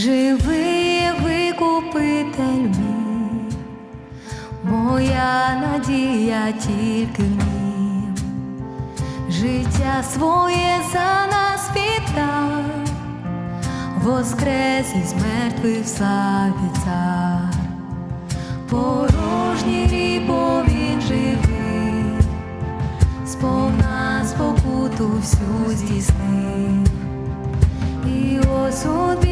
живий викупитель мій, моя надія тільки ним, життя своє за нас віддав, воскрес із мертвих славі цар, порожній рібо живий, сповна спокуту всю здійснив. І осуд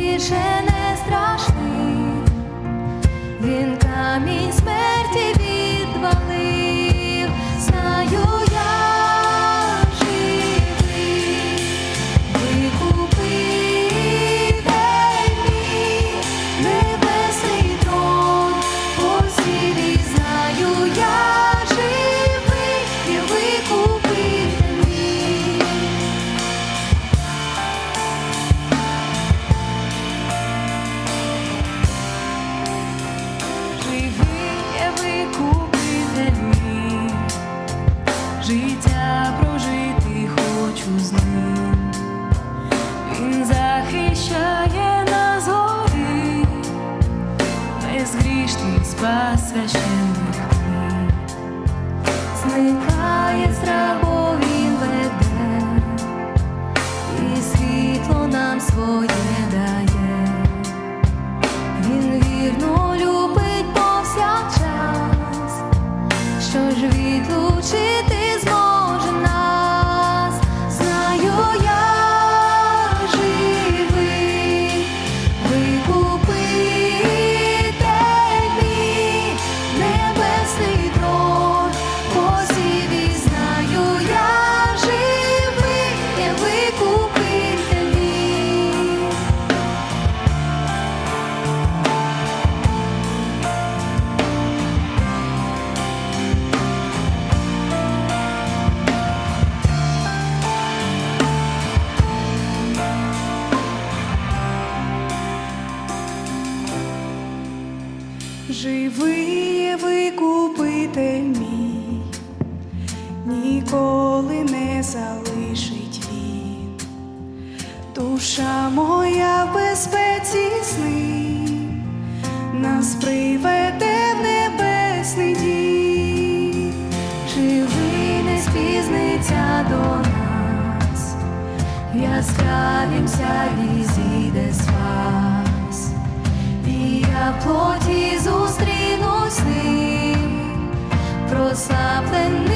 Захищає нас гори, безгрішний спас священних книг. Зникає і світло нам своє Живий викупитель мій, ніколи не залишить він. Душа моя в безпеці сни, нас приведе в небесний дім. Живий не спізниться до нас, в яскравім сяйві зійде спас, і я плоті something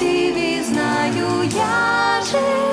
небесний трон, посів і знаю я живий.